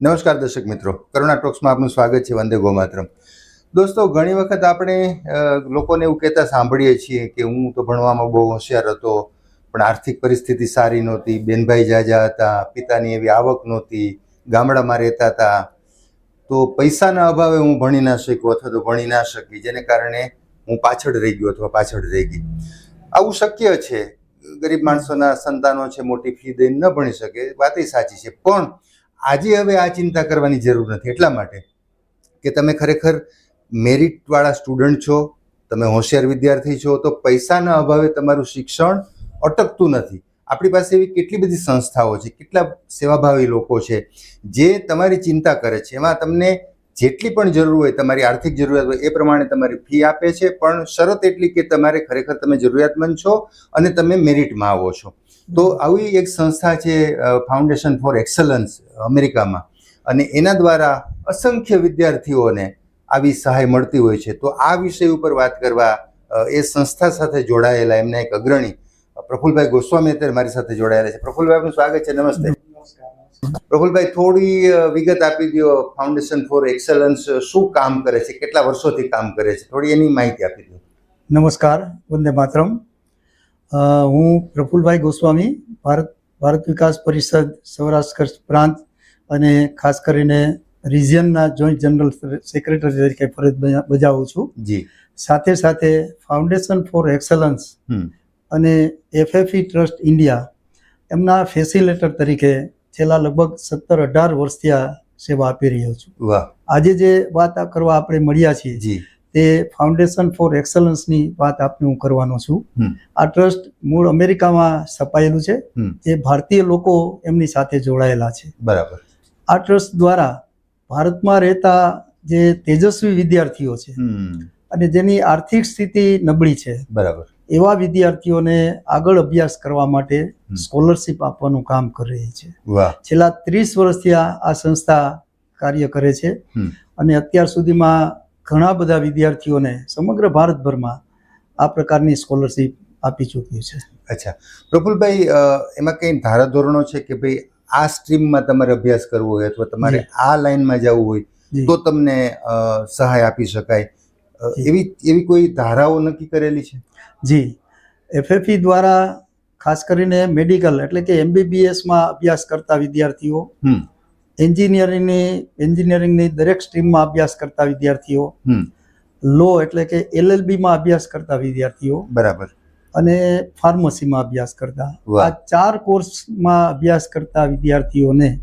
નમસ્કાર દર્શક મિત્રો. કરુણા ટોક્સમાં આપનું સ્વાગત છે. વંદે ગોમાત્રમ. દોસ્તો, ઘણી વખત આપણે લોકોને એવું કહેતા સાંભળીએ છીએ કે હું તો ભણવામાં બહુ હોશિયાર હતો, પણ આર્થિક પરિસ્થિતિ સારી નહોતી, બેનભાઈ જાજા હતા, પિતાની એવી આવક નહોતી, ગામડામાં રહેતા હતા. તો પૈસાના અભાવે હું ભણી ના શક્યો અથવા તો ભણી ના શકી, જેને કારણે હું પાછળ રહી ગયો અથવા પાછળ રહી ગઈ. આવું શક્ય છે? ગરીબ માણસોના સંતાનો છે, મોટી ફી દઈને ન ભણી શકે વાત સાચી છે. પણ આજે હવે આ ચિંતા કરવાની જરૂર નથી. એટલા માટે કે તમે ખરેખર મેરિટવાળા સ્ટુડન્ટ છો, તમે હોશિયાર વિદ્યાર્થી છો, તો પૈસાના અભાવે તમારું શિક્ષણ અટકતું નથી. આપણી પાસે એવી કેટલી બધી સંસ્થાઓ છે, કેટલા સેવાભાવી લોકો છે, જે તમારી ચિંતા કરે છે. એમાં તમને જેટલી પણ જરૂર હોય, તમારી આર્થિક જરૂરિયાત હોય, એ પ્રમાણે તમારી ફી આપે છે, પણ શરત એટલી કે તમારે ખરેખર તમે જરૂરિયાતમંદ છો અને તમે મેરિટમાં આવો છો. તો આવી એક સંસ્થા છે ફાઉન્ડેશન ફોર એક્સલન્સ અમેરિકામાં. અને એના દ્વારા અસંખ્ય વિદ્યાર્થીઓને આવી સહાય મળતી હોય છે. તો આ વિષય ઉપર વાત કરવા એ સંસ્થા સાથે જોડાયેલા એમના એક અગ્રણી પ્રફુલભાઈ ગોસ્વામી અત્યારે મારી સાથે જોડાયેલા છે. પ્રફુલભાઈ આપનું સ્વાગત છે. નમસ્તે. પ્રફુલભાઈ થોડી વિગત આપી દો ફાઉન્ડેશન ફોર એક્સલન્સ શું કામ કરે છે? કેટલા વર્ષોથી કામ કરે છે? થોડી એની માહિતી આપી દો નમસ્કાર. વંદે માતરમ. હું પ્રફુલભાઈ ગોસ્વામી ભારત ભારત વિકાસ પરિષદ સૌરાષ્ટ્ર પ્રાંત અને ખાસ કરીને રિજિયનના જોઈન્ટ જનરલ સેક્રેટરી તરીકે ફરજ બજાવું છું. જી. સાથે સાથે ફાઉન્ડેશન ફોર એક્સલન્સ અને એફએફઈ ટ્રસ્ટ ઇન્ડિયા એમના ફેસિલેટર તરીકે છેલ્લા લગભગ સત્તર અઢાર વર્ષથી આ સેવા આપી રહ્યો છું. વાહ. આજે જે વાત કરવા આપણે મળ્યા છીએ જી. તે ફાઉન્ડેશન ફોર એક્સલન્સની વાત આપને હું કરવાનો છું. આ ટ્રસ્ટ મૂળ અમેરિકામાં સ્થપાયેલું છે. જે ભારતીય લોકો એમની સાથે જોડાયેલા છે. બરાબર. આ ટ્રસ્ટ દ્વારા ભારતમાં રહેતા જે તેજસ્વી વિદ્યાર્થીઓ છે અને જેની આર્થિક સ્થિતિ નબળી છે. બરાબર. એવા વિદ્યાર્થીઓને આગળ અભ્યાસ કરવા માટે સ્કોલરશિપ આપવાનું કામ કરી રહી છે. છેલ્લા ત્રીસ વર્ષથી આ આ સંસ્થા કાર્ય કરે છે. અને અત્યાર સુધીમાં ઘણા બધા વિદ્યાર્થીઓને સમગ્ર ભારતભરમાં આ પ્રકારની સ્કોલરશીપ આપી ચૂક્યું છે. અચ્છા. પ્રફુલભાઈ એમાં કંઈ ધારાધોરણો છે કે ભાઈ આ સ્ટ્રીમમાં તમારે અભ્યાસ કરવો હોય અથવા તમારે આ લાઈનમાં જવું હોય તો તમને સહાય આપી શકાય. એવી એવી કોઈ ધારાઓ નક્કી કરેલી છે? જી. એફએફઈ દ્વારા ખાસ કરીને મેડિકલ એટલે કે એમબીબીએસમાં અભ્યાસ કરતા વિદ્યાર્થીઓ એન્જિનિયરિંગની એન્જિનિયરિંગની દરેક સ્ટ્રીમમાં અભ્યાસ કરતા વિદ્યાર્થીઓ લો એટલે કે એલએલબીમાં અભ્યાસ કરતા વિદ્યાર્થીઓ બરાબર. અને ફાર્મસીમાં અભ્યાસ કરતા. આ ચાર કોર્સમાં અભ્યાસ કરતા વિદ્યાર્થીઓને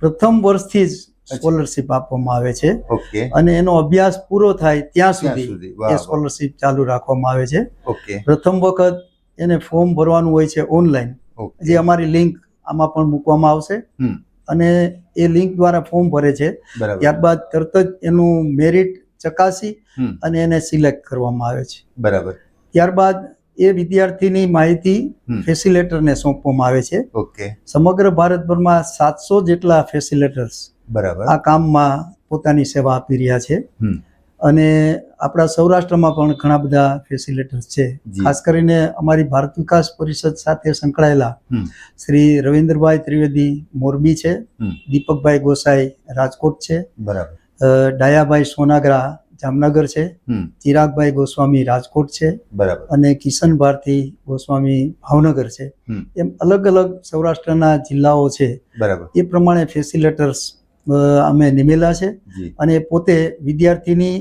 પ્રથમ વર્ષથી જ સ્કોલરશિપ આપવામાં આવે છે. ઓકે. અને એનો અભ્યાસ પૂરો થાય ત્યાં સુધી એ. સ્કોલરશિપ ચાલુ રાખવામાં આવે છે. ઓકે. પ્રથમ વખત એને ફોર્મ ભરવાનું હોય છે ઓનલાઈન. જે અમારી લિંક આમાં પણ મૂકવામાં આવશે. હમ. અને એ લિંક દ્વારા ફોર્મ ભરે છે. ત્યારબાદ તરત જ એનું મેરિટ ચકાસી અને એને સિલેક્ટ કરવામાં આવે છે. બરાબર. ત્યારબાદ એ વિદ્યાર્થીની માહિતી ફેસિલેટરને સોંપવામાં આવે છે. ઓકે. સમગ્ર ભારતભરમાં સાતસો જેટલા ફેસિલેટર્સ બરાબર. આ કામમાં પોતાની સેવા આપી રહ્યા છે. અને આપણા સૌરાષ્ટ્રમાં પણ ઘણા બધા ફેસિલેટર્સ છે. ખાસ કરીને અમારી ભારત વિકાસ પરિષદ સાથે સંકળાયેલા શ્રી રવિન્દ્રભાઈ ત્રિવેદી મોરબી છે. દીપકભાઈ ગોસાઈ રાજકોટ છે. બરાબર. ડાયાભાઈ સોનાગરા જામનગર છે. ચિરાગભાઈ ગોસ્વામી રાજકોટ છે. બરાબર. અને કિશન ભારતી ગોસ્વામી ભાવનગર છે. એમ અલગ અલગ સૌરાષ્ટ્રના જિલ્લાઓ છે. બરાબર. એ પ્રમાણે ફેસિલેટર્સ અમે નિમેલા છે. અને પોતે વિદ્યાર્થીની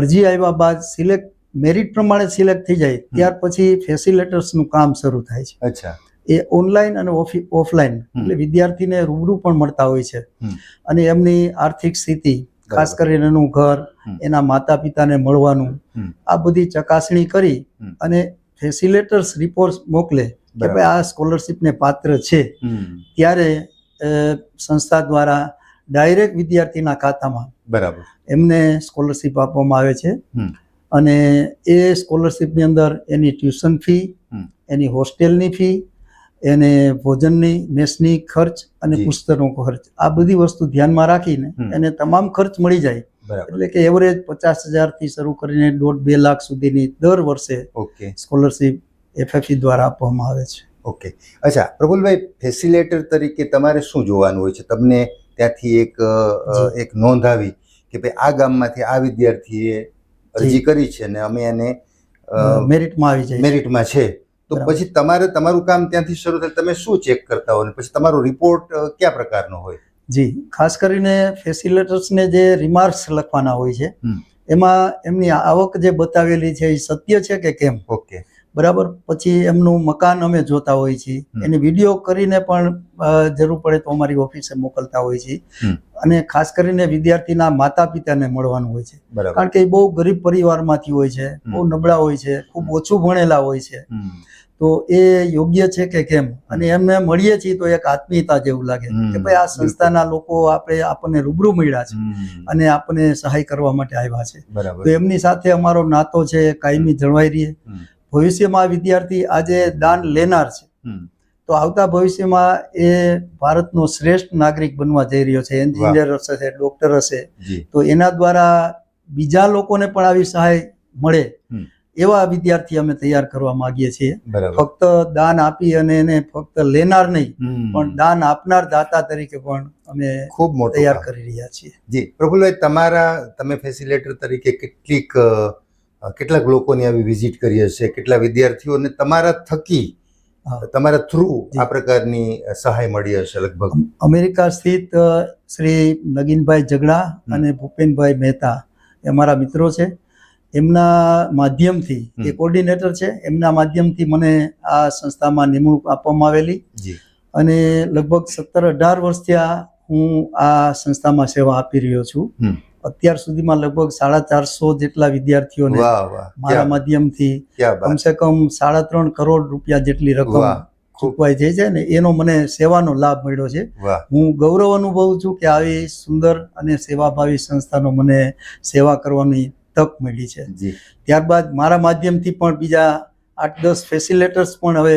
અરજી આવ્યા બાદ સિલેક્ટ મેરિટ પ્રમાણે સિલેક્ટ થઈ જાય. ત્યાર પછી ફેસિલેટર્સનું કામ શરૂ થાય છે. અચ્છા. એ ઓનલાઈન અને ઓફલાઈન એટલે વિદ્યાર્થીને રૂબરૂ પણ મળતા હોય છે. અને એમની આર્થિક સ્થિતિ ખાસ કરીને એનું ઘર એના માતા પિતાને મળવાનું આ બધી ચકાસણી કરી અને ફેસિલેટર્સ રિપોર્ટ મોકલે કે ભાઈ આ સ્કોલરશિપને પાત્ર છે. ત્યારે સંસ્થા દ્વારા ડાયરેક્ટ વિદ્યાર્થીના ખાતામાં. બરાબર. એમને સ્કોલરશીપ આપવામાં આવે છે. અને એ સ્કોલરશીપની અંદર એની ટ્યુશન ફી એની હોસ્ટેલની ફી એને ભોજનની મેસની ખર્ચ અને. પુસ્તકનો ખર્ચ. આ બધી વસ્તુ ધ્યાનમાં રાખીને એને તમામ ખર્ચ મળી જાય. બરાબર. એટલે કે એવરેજ પચાસ હજારથી શરૂ કરીને દોઢ બે લાખ સુધીની દર વર્ષે ઓકે. સ્કોલરશીપ એફએફઈ દ્વારા આપવામાં આવે છે. ઓકે. અચ્છા પ્રફુલભાઈ ફેસિલેટર તરીકે તમારે શું જોવાનું હોય છે? તમને ત્યાંથી એક. એક નોંધ આવી કે ભાઈ આ ગામમાંથી આ વિદ્યાર્થીએ અરજી કરી છે અને અમે એને મેરિટમાં આવી જાય મેરિટમાં છે. તો પછી તમારે તમારું કામ ત્યાંથી શરૂ થાય તમે શું ચેક કરતા હો અને પછી તમારો રિપોર્ટ કયા પ્રકારનો હોય? જી. ખાસ કરીને ફેસિલેટર્સને જે રિમાર્ક્સ લખવાના હોય છે એમાં એમની આવક જે બતાવેલી છે એ સત્ય છે કે કેમ? ઓકે. બરાબર? પછી એમનું મકાન અમે જોતા હોઈએ છીએ. એની વીડિયો કરીને પણ જરૂર પડે તો અમારી ઓફિસે મોકલતા હોઈએ છીએ. અને ખાસ કરીને વિદ્યાર્થીના માતા પિતાને મળવાનું હોય છે. કારણ કે એ બહુ ગરીબ પરિવારમાંથી હોય છે. બહુ નબળા હોય છે. ખૂબ ઓછું ભણેલા હોય છે. તો એ યોગ્ય છે કે કેમ? અને એમને મળીએ છીએ તો એક આત્મીયતા જેવું લાગે કે ભાઈ આ સંસ્થાના લોકો આપણે આપણને રૂબરૂ મળ્યા છે અને આપણને સહાય કરવા માટે આવ્યા છે. તો એમની સાથે અમારો નાતો છે કાયમી જળવાઈ રહે હમ. ભવિષ્યમાં વિદ્યાર્થી આજે દાન લેનાર છે. તો આવતા ભવિષ્યમાં એ ભારતનો શ્રેષ્ઠ નાગરિક બનવા જઈ રહ્યો છે. એન્જિનિયર હશે ડોક્ટર હશે. તો એના દ્વારા બીજા લોકોને પણ આવી સહાય મળે એવા વિદ્યાર્થી અમે તૈયાર કરવા માંગીએ છીએ. ફક્ત દાન આપી અને એને ફક્ત લેનાર નહીં પણ દાન આપનાર દાતા તરીકે પણ અમે ખૂબ તૈયાર કરી રહ્યા છીએ. જી. પ્રફુલભાઈ તમારા તમે ફેસિલેટર તરીકે કેટલીક કેટલાક લોકોની આવી વિઝિટ કરી હશે કેટલા વિદ્યાર્થીઓને તમારા થકી તમારા થ્રુ આ પ્રકારની સહાય મળી હશે લગભગ. અમેરિકા સ્થિત શ્રી નગીનભાઈ ઝઘડા અને ભૂપેનભાઈ મહેતા એ અમારા મિત્રો છે. એમના માધ્યમથી એ કોર્ડિનેટર છે એમના માધ્યમથી મને આ સંસ્થામાં નિમણૂક આપવામાં આવેલી. અને લગભગ સત્તર અઢાર વર્ષથી આ હું આ સંસ્થામાં સેવા આપી રહ્યો છું. અત્યાર સુધીમાં લગભગ સાડા ચારસો જેટલા વિદ્યાર્થીઓને મારા માધ્યમથી કમસે કમ સાડા ત્રણ કરોડ રૂપિયા જેટલી રકમ ચૂકવાઈ જાય છે ને એનો મને સેવાનો લાભ મળ્યો છે. હું ગૌરવ અનુભવું છું કે આવી સુંદર અને સેવાભાવી સંસ્થાનો મને સેવા કરવાની તક મળી છે. ત્યારબાદ મારા માધ્યમથી પણ બીજા આઠ દસ ફેસિલેટર્સ પણ હવે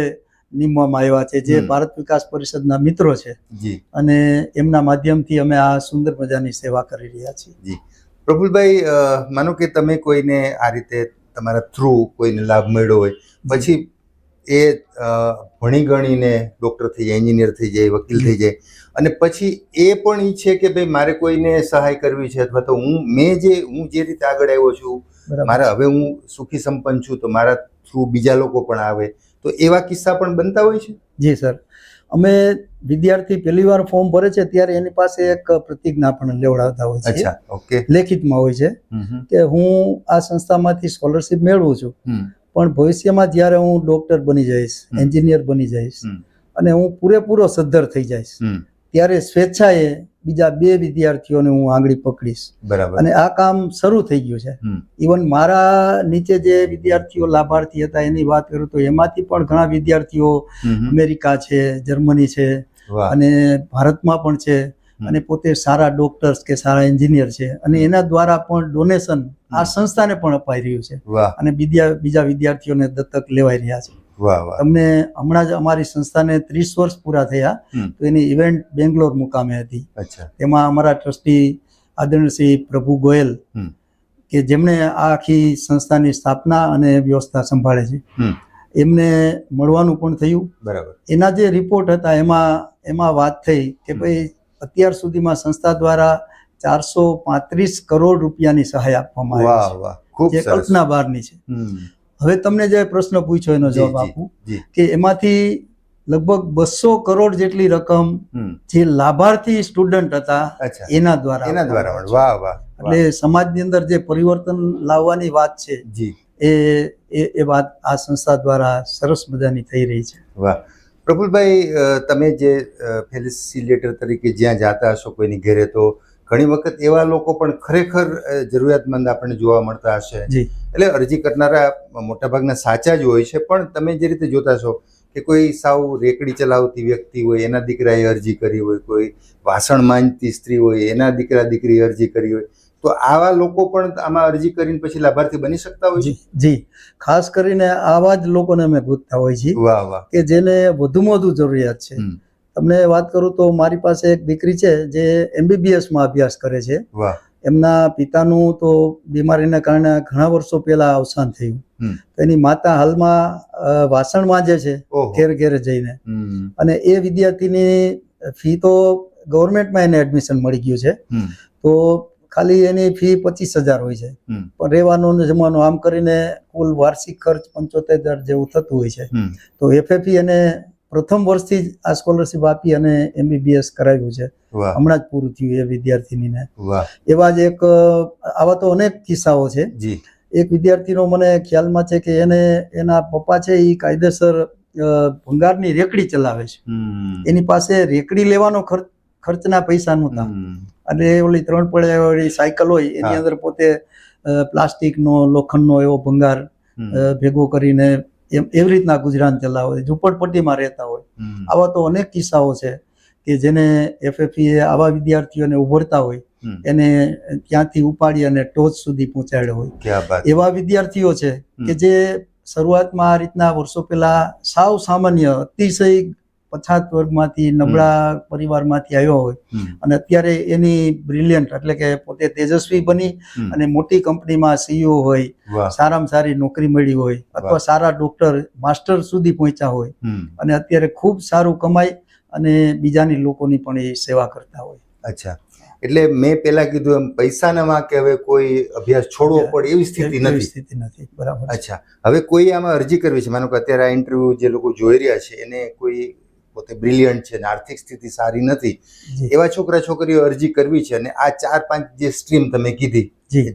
નીમવામાં આવ્યા છે જે ભારત વિકાસ પરિષદના મિત્રો છે. જી. અને એમના માધ્યમથી અમે આ સુંદર મજાની સેવા કરી રહ્યા છીએ. પ્રફુલભાઈ માનો કે તમે કોઈને આ રીતે તમારા થ્રુ કોઈને લાભ મળ્યો હોય પછી એ ભણી ગણીને ડૉક્ટર થઈ જાય એન્જિનિયર થઈ જાય વકીલ થઈ જાય અને પછી એ પણ ઈચ્છે કે ભાઈ મારે કોઈને સહાય કરવી છે અથવા તો હું મેં જે હું જે રીતે આગળ આવ્યો છું મારા હવે હું સુખી સંપન્ન છું તો મારા થ્રુ બીજા લોકો પણ આવે. તો એવા કિસ્સા પણ બનતા હોય છે? જી સર. અમે વિદ્યાર્થી પહેલી વાર ફોર્મ ભરે છે ત્યારે એની પાસે એક પ્રતિજ્ઞા પણ લેવડાવતા હોય છે ઓકે. લેખિતમાં હોય છે કે હું આ સંસ્થામાંથી સ્કોલરશિપ મેળવું છું. પણ ભવિષ્યમાં જ્યારે હું ડોક્ટર બની જઈશ એન્જિનિયર બની જઈશ અને હું પૂરેપૂરો સદ્ધર થઈ જઈશ. ત્યારે સ્વેચ્છાએ બીજા બે વિદ્યાર્થીઓને હું આંગળી પકડીશ. બરાબર. અને આ કામ શરૂ થઈ ગયું છે. ઇવન મારા નીચે જે વિદ્યાર્થીઓ લાભાર્થી હતા એની વાત કરું તો એમાંથી પણ ઘણા વિદ્યાર્થીઓ. અમેરિકા છે જર્મની છે અને ભારતમાં પણ છે અને પોતે સારા ડોક્ટર્સ કે સારા એન્જિનિયર છે. અને એના દ્વારા પણ ડોનેશન આ સંસ્થાને પણ અપાઈ રહ્યું છે. અને બીજા બીજા વિદ્યાર્થીઓને દત્તક લેવાઈ રહ્યા છે. તમને હમણાં જ અમારી સંસ્થાને ત્રીસ વર્ષ પૂરા થયા તો એની ઇવેન્ટ બેંગ્લોર મુકામે હતી. અચ્છા. તેમાં અમારા ટ્રસ્ટી આદરણીય શ્રી પ્રભુ ગોયલ કે જેમણે આ આખી સંસ્થાની સ્થાપના અને વ્યવસ્થા સંભાળે છે. એમને મળવાનું પણ થયું. બરાબર. એના જે રિપોર્ટ હતા એમાં એમાં વાત થઈ કે ભાઈ અત્યાર સુધીમાં સંસ્થા દ્વારા ચારસો પાંત્રીસ કરોડ રૂપિયાની સહાય આપવામાં આવી છે. જે કલ્પના બહારની છે. હવે તમને જે પ્રશ્ન પૂછ્યો એનો જવાબ આપું કે એમાંથી લગભગ બસો કરોડ જેટલી રકમ. જે લાભાર્થી સ્ટુડન્ટ હતા એના દ્વારા એના દ્વારા વાહ વાહ. એટલે સમાજની અંદર જે પરિવર્તન લાવવાની વાત છે જી. એ એ એ વાત આ સંસ્થા દ્વારા સરસ મજાની થઈ રહી છે. વાહ. પ્રફુલભાઈ તમે જે ફેસિલેટર તરીકે જ્યાં જાતા હશો કોઈની ઘરે તો ઘણી વખત એવા લોકો પણ ખરેખર જરૂરિયાતમંદ આપણને જોવા મળતા હશે. એટલે અરજી કરનારા મોટાભાગના સાચા જ હોય છે પણ તમે જે રીતે જોતા છો કે કોઈ સાવ રેકડી ચલાવતી વ્યક્તિ હોય એના દીકરાએ અરજી કરી હોય કોઈ વાસણ માંજતી સ્ત્રી હોય એના દીકરા દીકરીએ અરજી કરી હોય તો આવા લોકો પણ આમાં અરજી કરીને પછી લાભાર્થી બની શકતા હોય છે? જી ખાસ કરીને આવા જ લોકોને અમે પૂછતા હોય છીએ વાહ વાહ. કે જેને વધુમાં વધુ જરૂરિયાત છે. તમને વાત કરું તો મારી પાસે એક દીકરી છે જે એમબીબીએસમાં અભ્યાસ કરે છે. એમના પિતાનું તો બીમારીના કારણે ઘણા વર્ષો પહેલા અવસાન થયું. એની માતા હાલમાં વાસણ માંજે છે ઘેર ઘેર જઈને. અને એ વિદ્યાર્થીની ફી તો ગવર્મેન્ટમાં એને એડમિશન મળી ગયું છે. તો ખાલી એની ફી પચીસ હજાર હોય છે. પણ રહેવાનો જમવાનો આમ કરીને કુલ વાર્ષિક ખર્ચ પંચોતેર હજાર જેવું થતું હોય છે. તો એફએફી એને પ્રથમ વર્ષથી જ આ સ્કોલરશિપ આપી અને એમબીબીએસ કરાવ્યું છે. હમણાં જ પૂરું થયું એ વિદ્યાર્થીનીને. એવા જ એક આવા તો અનેક કિસ્સાઓ છે. એક વિદ્યાર્થીનો મને ખ્યાલમાં છે કે એને એના પપ્પા છે એ કાયદેસર ભંગારની રેકડી ચલાવે છે. એની પાસે રેકડી લેવાનો ખર્ચ ખર્ચના પૈસા નહોતા. અને ઓલી ત્રણ પડે સાયકલ હોય એની અંદર પોતે અ, પ્લાસ્ટિકનો લોખંડનો એવો ભંગાર ભેગો કરીને એમ એવી રીતના ગુજરાન ચલાવે હોય ઝૂંપડપટ્ટીમાં રહેતા હોય. આવા તો અનેક કિસ્સાઓ છે કે જેને એફએફી આવા વિદ્યાર્થીઓને ઉભરતા હોય એને ત્યાંથી ઉપાડી અને ટોચ સુધી પહોંચાડ્યો હોય. એવા વિદ્યાર્થીઓ છે કે જે શરૂઆતમાં આ રીતના વર્ષો પહેલા સાવ સામાન્ય અતિશય પછાત વર્ગમાંથી નબળા પરિવારમાંથી આવ્યો હોય. અને અત્યારે એની બ્રિલિયન્ટ એટલે કે પોતે તેજસ્વી બની અને મોટી કંપનીમાં સીઈઓ હોય સારામાં સારી નોકરી મળી હોય અથવા સારા ડોક્ટર માસ્ટર સુધી પહોંચ્યા હોય. અને અત્યારે ખૂબ સારું કમાય અને બીજાની લોકોની પણ એ સેવા કરતા હોય. અચ્છા. એટલે મેં પેલા કીધું એમ પૈસાના વાંકે હવે કોઈ અભ્યાસ છોડવો પડે એવી સ્થિતિ નથી. સ્થિતિ નથી. બરાબર અચ્છા. હવે કોઈ આમાં અરજી કરવી છે? માનો કે અત્યારે આ ઇન્ટરવ્યુ જે લોકો જોઈ રહ્યા છે એને કોઈ પોતે બ્રિલિયન્ટ છે ને આર્થિક સ્થિતિ સારી નથી. એવા છોકરા છોકરીઓ અરજી કરવી છે અને આ ચાર પાંચ જે સ્ટ્રીમ તમે કીધી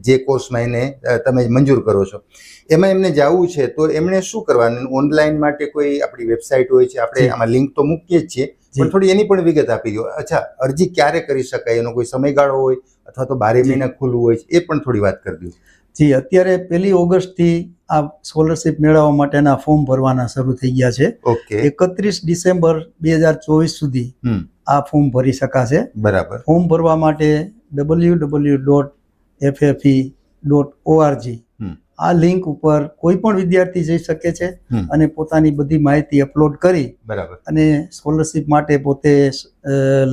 જે. કોર્સમાં એને તમે મંજૂર કરો છો. એમાં એમને જવું છે તો એમણે શું કરવાનું? ઓનલાઈન માટે કોઈ આપણી વેબસાઇટ હોય છે આપણે આમાં લિંક તો મૂકીએ જ છીએ પણ થોડી એની પણ વિગત આપી દો. અચ્છા અરજી ક્યારે કરી શકાય? એનો કોઈ સમયગાળો હોય અથવા તો બારે મહિના ખુલ્લું હોય છે એ પણ થોડી વાત કરી દો. જી અત્યારે પહેલી ઓગસ્ટથી આ સ્કોલરશિપ મેળવવા માટેના ફોર્મ ભરવાના શરૂ થઈ ગયા છે. ઓકે. એકત્રીસ ડિસેમ્બર બે હજાર ચોવીસ સુધી આ ફોર્મ ભરી શકાશે. બરાબર. ફોર્મ ભરવા માટે W W dot FFE dot ORG. આ લિંક ઉપર કોઈ પણ વિદ્યાર્થી જઈ શકે છે અને પોતાની બધી માહિતી અપલોડ કરી બરાબર. અને સ્કોલરશિપ માટે પોતે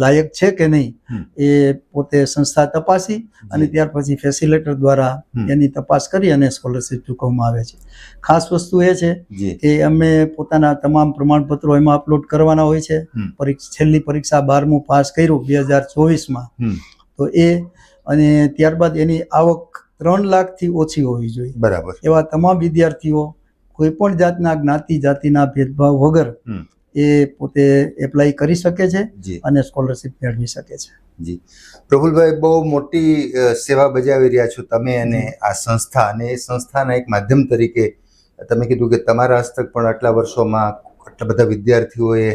લાયક છે કે નહીં એ પોતે સંસ્થા તપાસી અને ત્યાર પછી ફેસિલેટર દ્વારા એની તપાસ કરી અને સ્કોલરશિપ ચૂકવવામાં આવે છે. ખાસ વસ્તુ એ છે કે અમે પોતાના તમામ પ્રમાણપત્રો એમાં અપલોડ કરવાના હોય છે. છેલ્લી પરીક્ષા બારમું પાસ કર્યું બે હજાર ચોવીસમાં. તો એ અને ત્યારબાદ એની આવક ત્રણ લાખથી ઓછી હોવી જોઈએ. બરાબર. એવા તમામ વિદ્યાર્થીઓ કોઈ પણ જાતના જ્ઞાતિ જાતિના ભેદભાવ વગર એ પોતે એપ્લાય કરી શકે છે અને સ્કોલરશિપ મેળવી શકે છે. જી. પ્રફુલભાઈ બહુ મોટી સેવા બજાવી રહ્યા છો તમે અને આ સંસ્થા અને એ સંસ્થાના એક માધ્યમ તરીકે તમે કીધું કે તમારા હસ્તક પણ આટલા વર્ષોમાં આટલા બધા વિદ્યાર્થીઓએ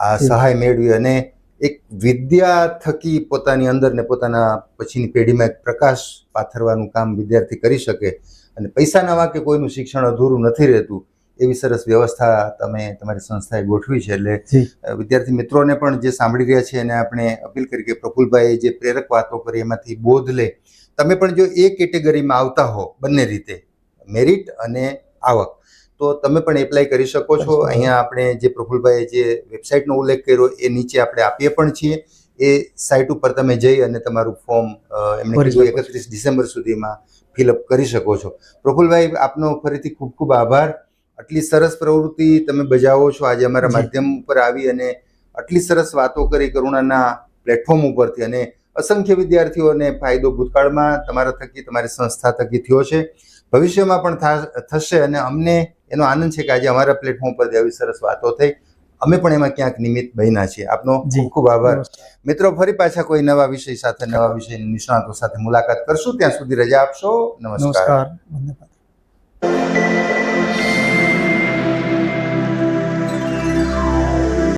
આ સહાય મેળવી અને એક વિદ્યા થકી પોતાની અંદર ને પોતાના પછીની પેઢીમાં એક પ્રકાશ પાથરવાનું કામ વિદ્યાર્થી કરી શકે અને પૈસાના વાંકે કોઈનું શિક્ષણ અધૂરું નથી રહેતું એવી સરસ વ્યવસ્થા તમે તમારી સંસ્થાએ ગોઠવી છે. એટલે વિદ્યાર્થી મિત્રોને પણ જે સાંભળી રહ્યા છે એને આપણે અપીલ કરી કે પ્રફુલભાઈએ જે પ્રેરક વાતો કરી એમાંથી બોધ લે. તમે પણ જો એ કેટેગરીમાં આવતા હો બંને રીતે મેરિટ અને આવક. તો તમે પણ એપ્લાય કરી શકો છો. અહીંયા આપણે જે પ્રફુલભાઈએ જે વેબસાઇટનો ઉલ્લેખ કર્યો એ નીચે આપણે આપીએ પણ છીએ. એ સાઇટ ઉપર તમે જઈ અને તમારું ફોર્મ એમને કીધું એકત્રીસ ડિસેમ્બર સુધીમાં ફિલઅપ કરી શકો છો. પ્રફુલભાઈ આપનો ફરીથી ખૂબ ખૂબ આભાર. આટલી સરસ પ્રવૃત્તિ તમે બજાવો છો. આજે અમારા માધ્યમ ઉપર આવી અને આટલી સરસ વાતો કરી કરુણાના પ્લેટફોર્મ ઉપરથી અને અસંખ્ય વિદ્યાર્થીઓને ફાયદો ભૂતકાળમાં તમારા થકી તમારી સંસ્થા થકી થયો છે. ભવિષ્યમાં પણ થશે અને અમને એનો આનંદ છે કે આજે અમારા પ્લેટફોર્મ પર આવી સરસ વાતો થઈ. અમે પણ એમાં ક્યાંક નિમિત્ત બન્યા છીએ. આપનો ખૂબ ખૂબ આભાર. મિત્રો ફરી પાછા કોઈ નવા વિષય સાથે નવા વિષય નિષ્ણાતો સાથે મુલાકાત કરશું. ત્યાં સુધી રજા આપશો. નમસ્કાર.